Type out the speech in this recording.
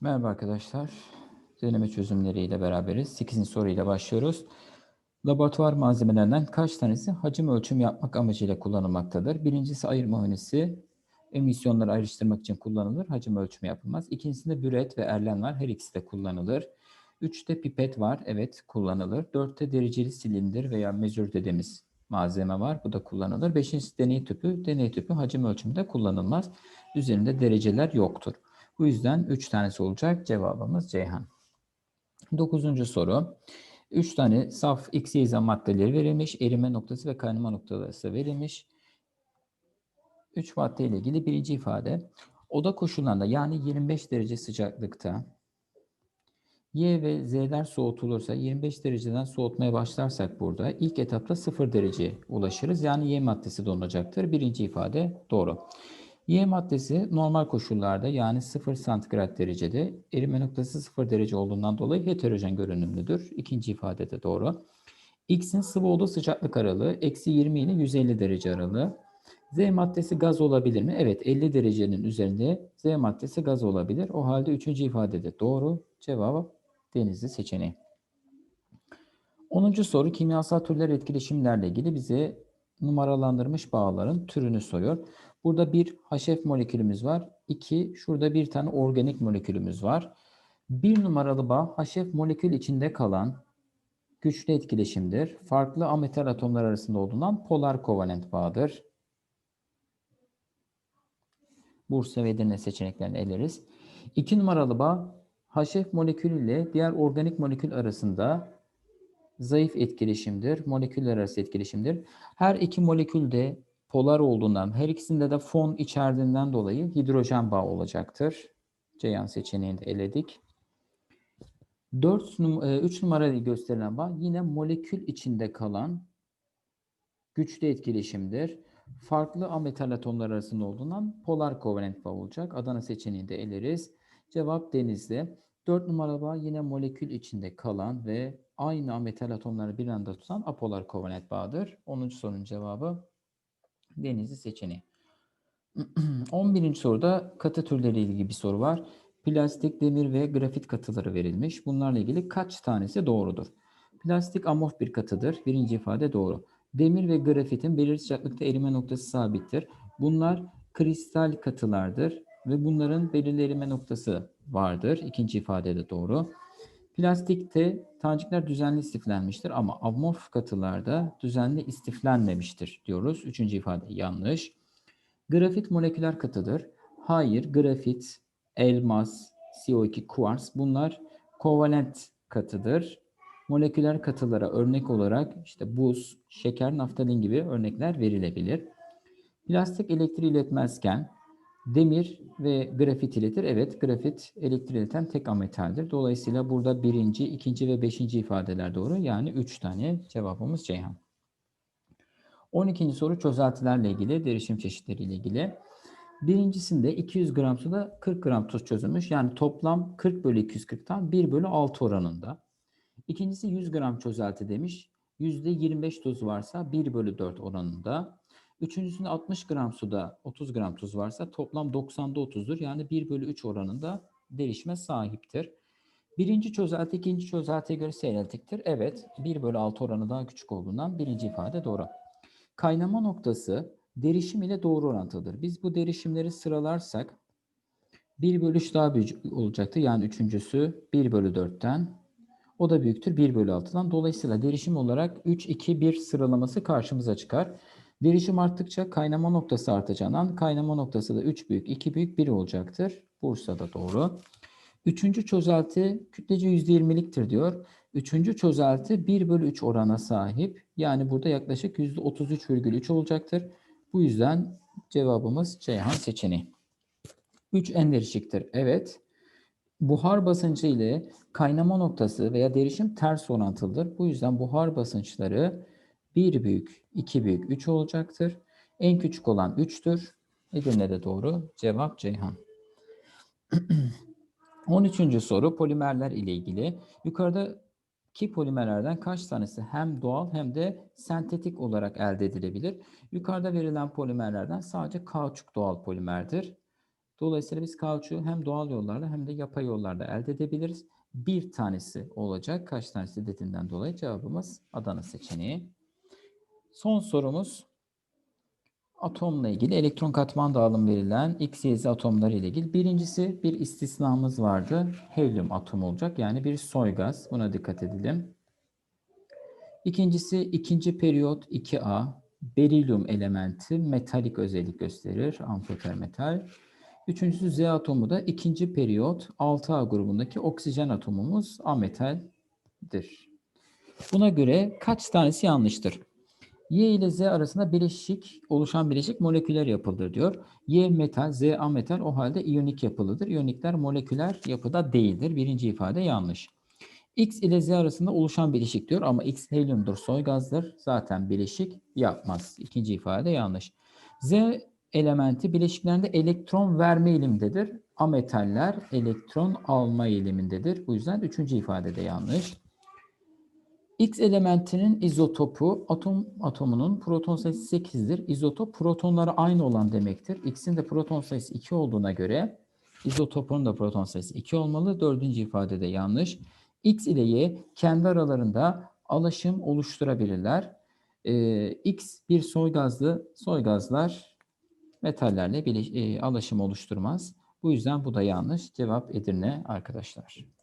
Merhaba arkadaşlar. Deneme çözümleriyle beraberiz. 8. soruyla başlıyoruz. Laboratuvar malzemelerinden kaç tanesi hacim ölçüm yapmak amacıyla kullanılmaktadır? Birincisi ayırma hönesi. Emisyonları ayrıştırmak için kullanılır. Hacim ölçümü yapılmaz. İkincisinde büret ve erlen var. Her ikisi de kullanılır. Üçte pipet var. Evet kullanılır. Dörtte dereceli silindir veya mezür dediğimiz malzeme var. Bu da kullanılır. Beşincisi deney tüpü. Deney tüpü hacim ölçümünde kullanılmaz. Üzerinde dereceler yoktur. Bu yüzden 3 tanesi olacak. Cevabımız Ceyhan. Dokuzuncu soru. 3 tane saf X, Y maddeleri verilmiş. Erime noktası ve kaynama noktası verilmiş. 3 madde ile ilgili birinci ifade. Oda koşullarında yani 25 derece sıcaklıkta Y ve Z'ler soğutulursa 25 dereceden soğutmaya başlarsak burada ilk etapta 0 dereceye ulaşırız. Yani Y maddesi donacaktır. Birinci ifade doğru. Y maddesi normal koşullarda yani 0 santigrat derecede erime noktası 0 derece olduğundan dolayı heterojen görünümlüdür. İkinci ifade de doğru. X'in sıvı olduğu sıcaklık aralığı eksi 20 ile 150 derece aralığı. Z maddesi gaz olabilir mi? Evet 50 derecenin üzerinde Z maddesi gaz olabilir. O halde üçüncü ifade de doğru. Cevabı denizli seçeneği. 10. soru kimyasal türler etkileşimlerle ilgili bize numaralandırmış bağların türünü soruyor. Burada bir HF molekülümüz var. İki, şurada bir tane organik molekülümüz var. Bir numaralı bağ HF molekül içinde kalan güçlü etkileşimdir. Farklı ametal atomlar arasında olduğundan polar kovalent bağdır. Bursa ve Edirne seçeneklerini eleriz. İki numaralı bağ HF molekülü ile diğer organik molekül arasında zayıf etkileşimdir. Moleküller arası etkileşimdir. Her iki molekül de polar olduğundan, her ikisinde de fon içerdiğinden dolayı hidrojen bağı olacaktır. Ceyhan seçeneğini eledik. 4 num 3 numarayı gösterilen bağ yine molekül içinde kalan güçlü etkileşimdir. Farklı ametal atomlar arasında olduğundan polar kovalent bağ olacak. Adana seçeneğini de eleriz. Cevap denizli. 4 numaralı bağ yine molekül içinde kalan ve aynı ametal atomları bir anda tutan apolar kovalent bağdır. 10. sorunun cevabı denizli seçeneği. 11. soruda katı türleri ilgili bir soru var. Plastik, demir ve grafit katıları verilmiş. Bunlarla ilgili kaç tanesi doğrudur? Plastik amorf bir katıdır. Birinci ifade doğru. Demir ve grafitin belirli sıcaklıkta erime noktası sabittir. Bunlar kristal katılardır ve bunların belirli noktası vardır. İkinci ifade de doğru. Plastikte tanecikler düzenli istiflenmiştir ama amorf katılarda düzenli istiflenmemiştir diyoruz. Üçüncü ifade yanlış. Grafit moleküler katıdır. Hayır, grafit, elmas, CO2, kuars bunlar kovalent katıdır. Moleküler katılara örnek olarak işte buz, şeker, naftalin gibi örnekler verilebilir. Plastik elektriği iletmezken Demir ve grafit iletir. Evet, grafit elektriği ileten tek ametaldir. Dolayısıyla burada birinci, ikinci ve beşinci ifadeler doğru. Yani üç tane cevabımız Ceyhan. 12. soru çözeltilerle ilgili, derişim çeşitleriyle ilgili. Birincisinde 200 gram suda 40 gram tuz çözülmüş. Yani toplam 40 bölü 240'tan 1 bölü 6 oranında. İkincisi 100 gram çözelti demiş. %25 tuz varsa 1 bölü 4 oranında. Üçüncüsünde 60 gram suda 30 gram tuz varsa toplam 90'da 30'dur. Yani 1 bölü 3 oranında derişime sahiptir. Birinci çözelti ikinci çözeltiye göre seyreltiktir. Evet 1 bölü 6 oranı daha küçük olduğundan birinci ifade doğru. Kaynama noktası derişim ile doğru orantılıdır. Biz bu derişimleri sıralarsak 1 bölü 3 daha büyük olacaktı. Yani üçüncüsü 1 bölü 4'ten o da büyüktür 1 bölü 6'dan. Dolayısıyla derişim olarak 3, 2, 1 sıralaması karşımıza çıkar. Derişim arttıkça kaynama noktası artacağından kaynama noktası da 3 büyük, 2 büyük, 1 olacaktır. Bursa'da doğru. Üçüncü çözelti kütlece %20'liktir diyor. Üçüncü çözelti 1 bölü 3 orana sahip. Yani burada yaklaşık %33,3 olacaktır. Bu yüzden cevabımız Ceyhan seçeneği. 3 en derişiktir. Evet. Buhar basıncı ile kaynama noktası veya derişim ters orantılıdır. Bu yüzden buhar basınçları 1 büyük, 2 büyük, 3 olacaktır. En küçük olan 3'tür. Edirne'de doğru. Cevap Ceyhan. 13. soru polimerler ile ilgili. Yukarıdaki polimerlerden kaç tanesi hem doğal hem de sentetik olarak elde edilebilir? Yukarıda verilen polimerlerden sadece kauçuk doğal polimerdir. Dolayısıyla biz kauçuğu hem doğal yollarla hem de yapay yollarla elde edebiliriz. Bir tanesi olacak. Kaç tanesi dediğinden dolayı cevabımız Adana seçeneği. Son sorumuz atomla ilgili elektron katman dağılım verilen X, Y, Z atomları ile ilgili. Birincisi bir istisnamız vardı. Helyum atomu olacak. Yani bir soy gaz. Buna dikkat edelim. İkincisi ikinci periyot 2A. Berilyum elementi metalik özellik gösterir. Amfoter metal. Üçüncüsü Z atomu da ikinci periyot 6A grubundaki oksijen atomumuz ametaldir. Buna göre kaç tanesi yanlıştır? Y ile Z arasında bileşik, oluşan bileşik moleküler yapıldır diyor. Y metal, Z ametal o halde iyonik yapılıdır. İyonikler moleküler yapıda değildir. Birinci ifade yanlış. X ile Z arasında oluşan bileşik diyor ama X helyumdur, soy gazdır. Zaten bileşik yapmaz. İkinci ifade yanlış. Z elementi bileşiklerinde elektron verme eğilimindedir. Ametaller elektron alma eğilimindedir. Bu yüzden üçüncü ifade de yanlış. X elementinin izotopu atom atomunun proton sayısı 8'dir. İzotop protonları aynı olan demektir. X'in de proton sayısı 2 olduğuna göre izotopun da proton sayısı 2 olmalı. Dördüncü ifade de yanlış. X ile Y kendi aralarında alaşım oluşturabilirler. Ee, X bir soy gazlı, soy gazlar metallerle bile, e, alaşım oluşturmaz. Bu yüzden bu da yanlış. Cevap Edirne arkadaşlar.